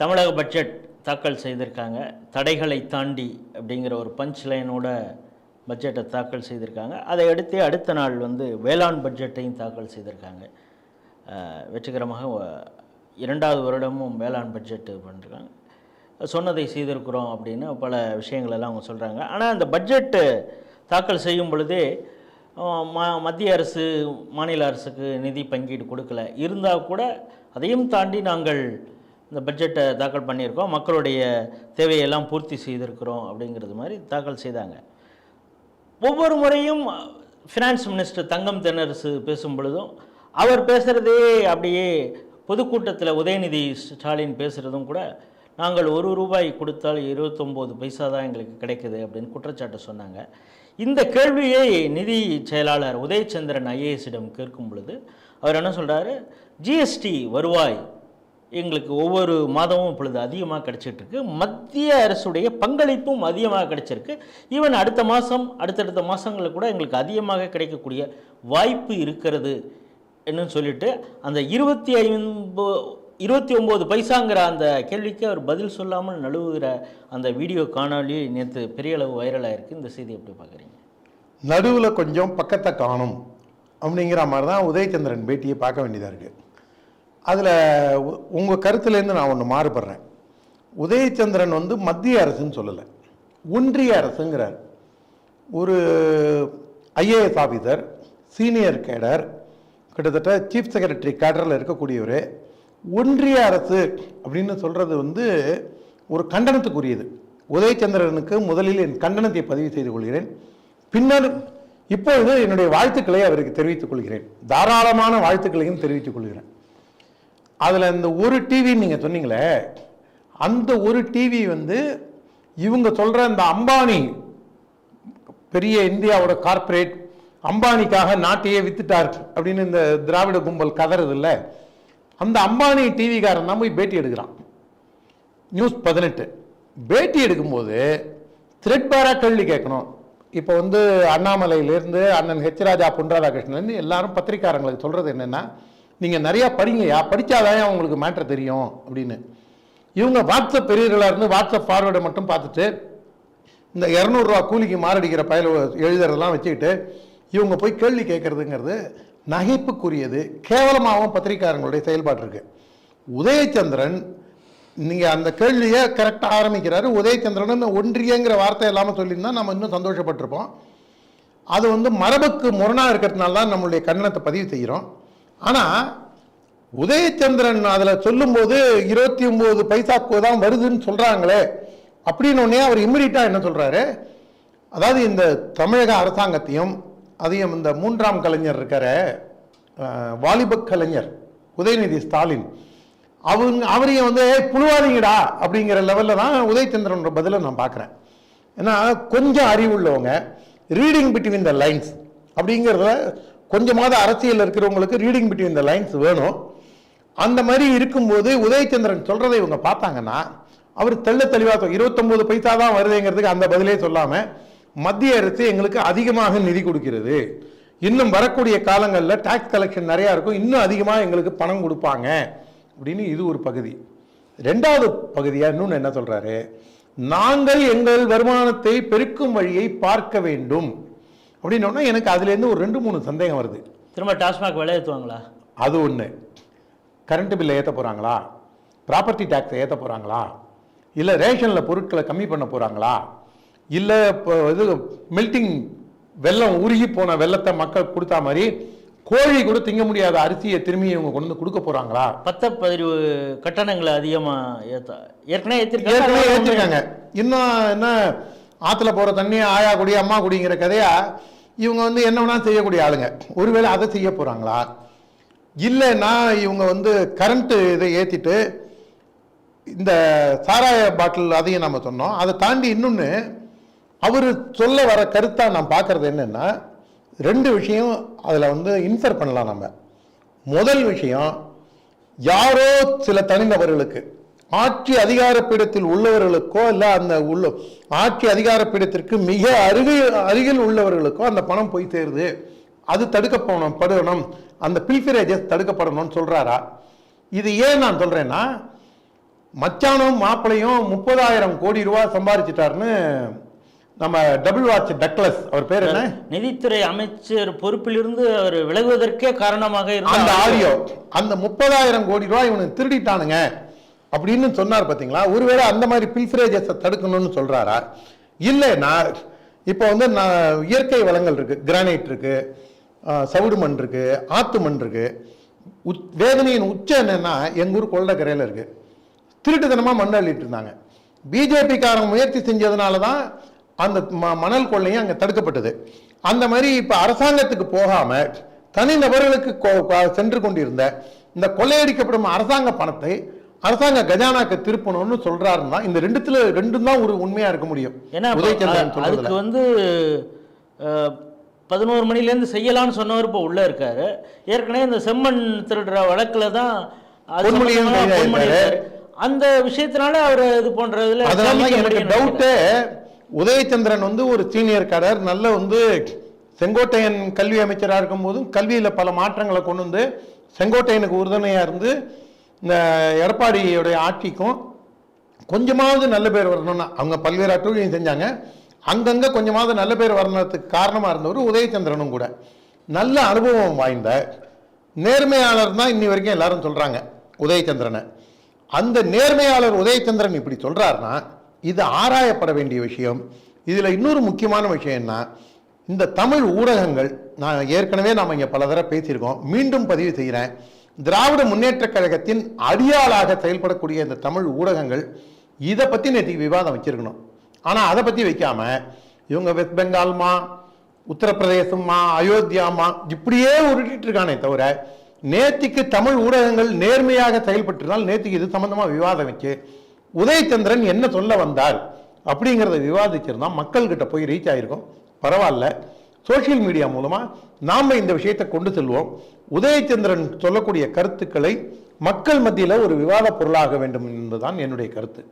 தமிழக பட்ஜெட் தாக்கல் செய்திருக்காங்க. தடைகளை தாண்டி அப்படிங்கிற ஒரு பஞ்ச் லைனோட பட்ஜெட்டை தாக்கல் செய்திருக்காங்க. அதை அடுத்து அடுத்த நாள் வந்து வேளாண் பட்ஜெட்டையும் தாக்கல் செய்திருக்காங்க. வெற்றிகரமாக இரண்டாவது வருடமும் வேளாண் பட்ஜெட்டு பண்ணிருக்காங்க. சொன்னதை செய்திருக்கிறோம் அப்படின்னு பல விஷயங்களெல்லாம் அவங்க சொல்கிறாங்க ஆனால் அந்த பட்ஜெட்டு தாக்கல் செய்யும் பொழுதே ம மத்திய அரசு மாநில அரசுக்கு நிதி பங்கீடு கொடுக்கல. இருந்தால் கூட அதையும் தாண்டி நாங்கள் இந்த பட்ஜெட்டை தாக்கல் பண்ணியிருக்கோம். மக்களுடைய தேவையெல்லாம் பூர்த்தி செய்திருக்கிறோம் அப்படிங்கிறது மாதிரி தாக்கல் செய்தாங்க. ஒவ்வொரு முறையும் ஃபினான்ஸ் மினிஸ்டர் தங்கம் தென்னரசு பேசும் பொழுதும் அவர் பேசுகிறதே அப்படியே பொதுக்கூட்டத்தில் உதயநிதி ஸ்டாலின் பேசுகிறதும் கூட நாங்கள் ஒரு ரூபாய் கொடுத்தால் இருபத்தொம்போது பைசா தான் எங்களுக்கு கிடைக்குது அப்படின்னு குற்றச்சாட்டு சொன்னாங்க. இந்த கேள்வியை நிதி செயலாளர் உதயச்சந்திரன் ஐஏஎஸிடம் கேட்கும் பொழுது அவர் என்ன சொல்கிறாரு ஜிஎஸ்டி வருவாய் எங்களுக்கு ஒவ்வொரு மாதமும் இப்பொழுது அதிகமாக கிடைச்சிட்டு இருக்கு மத்திய அரசுடைய பங்களிப்பும் அதிகமாக கிடச்சிருக்கு. ஈவன் அடுத்த மாதம் அடுத்தடுத்த மாதங்களில் கூட எங்களுக்கு அதிகமாக கிடைக்கக்கூடிய வாய்ப்பு இருக்கிறது என்னன்னு சொல்லிட்டு அந்த இருபத்தி ஐம்பது இருபத்தி ஒம்பது பைசாங்கிற அந்த கேள்விக்கு அவர் பதில் சொல்லாமல் நழுவுகிற அந்த வீடியோ காணொலி நேற்று பெரிய அளவு வைரலாக இருக்குது இந்த செய்தி எப்படி பார்க்குறீங்க? நடுவில் கொஞ்சம் பக்கத்தை காணும் அப்படிங்கிற மாதிரி தான் உதயச்சந்திரன் பேட்டியை பார்க்க வேண்டியதாக இருக்குது அதில் உங்கள் கருத்துலேருந்து நான் ஒன்று மாறுபடுறேன். உதயச்சந்திரன் வந்து மத்திய அரசுன்னு சொல்லலை. ஒன்றிய அரசுங்கிறார். ஒரு ஐஏஎஸ் ஆஃபீஸர் சீனியர் கேடர் கிட்டத்தட்ட சீஃப் செக்ரட்டரி கேடரில் இருக்கக்கூடியவர். ஒன்றிய அரசு அப்படின்னு சொல்கிறது வந்து ஒரு கண்டனத்துக்குரியது. உதயச்சந்திரனுக்கு முதலில் என் கண்டனத்தை பதிவு செய்து கொள்கிறேன். பின்னர் இப்பொழுது என்னுடைய வாழ்த்துக்களை அவருக்கு தெரிவித்துக் கொள்கிறேன். தாராளமான வாழ்த்துக்களையும் தெரிவித்துக் கொள்கிறேன். அதில் இந்த ஒரு டிவின்னு நீங்கள் சொன்னீங்களே அந்த ஒரு டிவி வந்து இவங்க சொல்கிற இந்த அம்பானி பெரிய இந்தியாவோட கார்ப்பரேட் அம்பானிக்காக நாட்டையே வித்துட்டார் அப்படின்னு இந்த திராவிட கும்பல் கதறது இல்லை. அந்த அம்பானி டிவிக்காரன் தான் போய் பேட்டி எடுக்கிறான். நியூஸ் பதினெட்டு. பேட்டி எடுக்கும்போது த்ரெட்பேராக கேள்வி கேட்கணும். இப்போ வந்து அண்ணாமலையிலேருந்து அண்ணன் ஹெச் ராஜா பொன் ராதாகிருஷ்ணன்லேருந்து எல்லாரும் பத்திரிக்காரங்களுக்கு சொல்கிறது என்னென்னா நீங்கள் நிறையா படிங்கயா படித்தாதான் உங்களுக்கு மேட்ரு தெரியும் அப்படின்னு. இவங்க வாட்ஸ்அப் பெரியர்களாக இருந்து வாட்ஸ்அப் ஃபார்வேர்டை மட்டும் பார்த்துட்டு இந்த இரநூறுவா கூலிக்கு மாரடிக்கிற பயல எழுதுறதெல்லாம் வச்சுக்கிட்டு இவங்க போய் கேள்வி கேட்குறதுங்கிறது நகைப்புக்குரியது கேவலமாகவும் பத்திரிக்காரங்களுடைய செயல்பாடு இருக்குது உதயச்சந்திரன் நீங்கள் அந்த கேள்வியை கரெக்டாக ஆரம்பிக்கிறாரு. உதயச்சந்திரன் ஒன்றியங்கிற வார்த்தை இல்லாமல் சொல்லியிருந்தா நம்ம இன்னும் சந்தோஷப்பட்டிருப்போம். அது வந்து மரபுக்கு முரணாக இருக்கிறதுனால தான் நம்மளுடைய கண்டனத்தை பதிவு செய்கிறோம். ஆனால் உதயச்சந்திரன் அதில் சொல்லும்போது இருபத்தி ஒம்பது பைசாக்கு தான் வருதுன்னு சொல்கிறாங்களே அப்படின்னு அவர் இம்மிடியட்டாக என்ன சொல்கிறாரு அதாவது இந்த தமிழக அரசாங்கத்தையும் அதையும் இந்த மூன்றாம் கலைஞர் இருக்கிற வாலிப கலைஞர் உதயநிதி ஸ்டாலின் அவங்க அவரையும் வந்து புழுவாதீங்கடா! அப்படிங்கிற லெவலில் தான் உதயச்சந்திரனோட பதிலை நான் பார்க்குறேன் ஏன்னா கொஞ்சம் அறிவுள்ளவங்க ரீடிங் பிட்வீன் த லைன்ஸ் அப்படிங்கிறத கொஞ்சமாவது அரசியல் இருக்கிறவங்களுக்கு ரீடிங் பிட்வீன் த லைன்ஸ் வேணும். அந்த மாதிரி இருக்கும்போது உதயச்சந்திரன் சொல்கிறத இவங்க பார்த்தாங்கன்னா அவர் தெள்ள தெளிவாக இருபத்தொம்போது பைசா தான் வருதுங்கிறதுக்கு அந்த பதிலே சொல்லாமல் மத்திய அரசு எங்களுக்கு அதிகமாக நிதி கொடுக்கிறது. இன்னும் வரக்கூடிய காலங்களில் டேக்ஸ் கலெக்ஷன் நிறையா இருக்கும். இன்னும் அதிகமாக எங்களுக்கு பணம் கொடுப்பாங்க. அப்படின்னு இது ஒரு பகுதி. ரெண்டாவது பகுதியாக இன்னொன்று என்ன சொல்கிறாரு நாங்கள் எங்கள் வருமானத்தை பெருக்கும் வழியை பார்க்க வேண்டும். அப்படின்னோன்னா எனக்கு அதுலேருந்து ஒரு ரெண்டு மூணு சந்தேகம் வருது. திரும்ப டாஸ்மாக் விலை ஏற்றுவாங்களா அது ஒன்று கரண்ட் பில்லை ஏற்ற போகிறாங்களா ப்ராப்பர்ட்டி டேக்ஸை ஏற்ற போகிறாங்களா இல்லை ரேஷனில் பொருட்களை கம்மி பண்ண போகிறாங்களா இல்லை இப்போ இது மெல்ட்டிங் வெல்லம் உருகி போன வெள்ளத்தை மக்கள் கொடுத்தா மாதிரி கோழி கூட திங்க முடியாத அரிசியை திரும்பி இவங்க கொண்டு வந்து கொடுக்க போகிறாங்களா பத்தப்பதிவு கட்டணங்களை அதிகமாக ஏற்ற ஏற்கனவே ஏற்கனவே ஏற்றிருக்காங்க ஏற்றிருக்காங்க இன்னும் என்ன ஆற்றுல போகிற தண்ணி ஆயா குடி அம்மா குடிங்கிற கதையா இவங்க வந்து என்ன வேணால் செய்யக்கூடிய ஆளுங்க. ஒருவேளை அதை செய்ய போகிறாங்களா இல்லைன்னா இவங்க வந்து கரண்ட்டு இதை ஏற்றிட்டு இந்த சாராய பாட்டில் அதையும் நம்ம சொன்னோம். அதை தாண்டி இன்னொன்று அவர் சொல்ல வர கருத்தாக நான் பார்க்கறது என்னென்னா ரெண்டு விஷயம் அதில் வந்து இன்ஃபர் பண்ணலாம் நம்ம முதல் விஷயம் யாரோ சில தனிநபர்களுக்கு ஆட்சி அதிகார பீடத்தில் உள்ளவர்களுக்கோ இல்லை அந்த உள்ள ஆட்சி அதிகார பீடத்திற்கு மிக அருகில் அருகில் உள்ளவர்களுக்கோ அந்த பணம் போய் சேருது. அது தடுக்கப்படணும் படணும். அந்த பில்ஃபிரேஜஸ் தடுக்கப்படணும்னு சொல்றாரா? இது ஏன் நான் சொல்றேன்னா மச்சானும் மாப்பிளையும் முப்பதாயிரம் கோடி ரூபாய் சம்பாதிச்சிட்டாருன்னு நம்ம டபுள் வாட்ச் டக்ளஸ் அவர் பேர் என்ன? நிதித்துறை அமைச்சர் பொறுப்பிலிருந்து அவர் விலகுவதற்கே காரணமாக இருந்த அந்த ஆடியோ அந்த முப்பதாயிரம் கோடி ரூபாய் இவனுக்கு திருடிட்டானுங்க. அப்படின்னு சொன்னார் பார்த்தீங்களா ஒருவேளை அந்த மாதிரி பில்ஃபரேஜஸை தடுக்கணும்னு சொல்கிறாரா இல்லைன்னா இப்போ வந்து நான் இயற்கை வளங்கள் இருக்குது கிரானைட் இருக்குது சவுடு மண் இருக்குது ஆத்து மண் இருக்குது உத் வேதனையின் உச்சம் என்னென்னா எங்கள் ஊர் கொள்ளக்கரையில் இருக்குது திருட்டுத்தனமாக மண் அள்ளிட்டு இருந்தாங்க. பிஜேபிக்காரங்க முயற்சி செஞ்சதுனால தான் அந்த ம- மணல் கொள்ளையும் அங்கே தடுக்கப்பட்டது. அந்த மாதிரி இப்போ அரசாங்கத்துக்கு போகாமல் தனிநபர்களுக்கு கோ சென்று கொண்டிருந்த இந்த கொள்ளையடிக்கப்படும் அரசாங்க பணத்தை அரசாங்க கஜானாக்கு திருப்பணும்னு சொல்றாருன்னா இந்த ரெண்டுத்துல ரெண்டும் தான் ஒரு உண்மையா இருக்க முடியும். ஏன்னா அதுக்கு வந்து பதினோரு மணிலேருந்து செய்யலாம்னு சொன்னவர் இப்போ உள்ள இருக்காரு. ஏற்கனவே இந்த செம்மண் திருடுற வழக்குல தான். அந்த விஷயத்தினால அவர் இது போன்றதுல எனக்கு டவுட்டு உதயச்சந்திரன் வந்து ஒரு சீனியர் கடர் நல்ல வந்து செங்கோட்டையன் கல்வி அமைச்சராக இருக்கும்போதும் கல்வியில் பல மாற்றங்களை கொண்டு வந்து செங்கோட்டையனுக்கு உறுதுணையாக இருந்து இந்த எடப்பாடியுடைய ஆட்சிக்கும் கொஞ்சமாவது நல்ல பேர் வரணும்னா அவங்க பல்வேறு அட்டூழியம் செஞ்சாங்க. அங்கங்கே கொஞ்சமாவது நல்ல பேர் வரணுறதுக்கு காரணமாக இருந்தவர் உதயச்சந்திரனும் கூட. நல்ல அனுபவம் வாய்ந்த நேர்மையாளர் தான் இன்னி வரைக்கும் எல்லாரும் சொல்கிறாங்க உதயச்சந்திரனை. அந்த நேர்மையாளர் உதயச்சந்திரன் இப்படி சொல்கிறாருன்னா இது ஆராயப்பட வேண்டிய விஷயம். இதில் இன்னொரு முக்கியமான விஷயம்னா இந்த தமிழ் ஊடகங்கள் நான் ஏற்கனவே நாம் இங்கே பல தடவை பேசியிருக்கோம். மீண்டும் பதிவு செய்கிறேன் திராவிட முன்னேற்றக் கழகத்தின் அடியாளாக செயல்படக்கூடிய இந்த தமிழ் ஊடகங்கள் இதை பற்றி நேற்றுக்கு விவாதம் வச்சிருக்கணும். ஆனால் அதை பற்றி வைக்காமல் இவங்க வெஸ்ட் பெங்கால்மா உத்தரப்பிரதேசம்மா அயோத்தியாமா இப்படியே உருட்டிட்டு இருக்கானே தவிர நேத்திக்கு தமிழ் ஊடகங்கள் நேர்மையாக செயல்பட்டிருந்தால் நேத்திக்கு இது சம்மந்தமாக விவாதம் வச்சு உதயச்சந்திரன் என்ன சொல்ல வந்தார் அப்படிங்கிறத விவாதிச்சிருந்தா மக்கள்கிட்ட போய் ரீச் ஆகிருக்கும் பரவாயில்ல. சோஷியல் மீடியா மூலமாக நாம் இந்த விஷயத்தை கொண்டு செல்வோம். உதயச்சந்திரன் சொல்லக்கூடிய கருத்துக்களை மக்கள் மத்தியில் ஒரு விவாத பொருளாக வேண்டும் என்பதுதான் என்னுடைய கருத்து.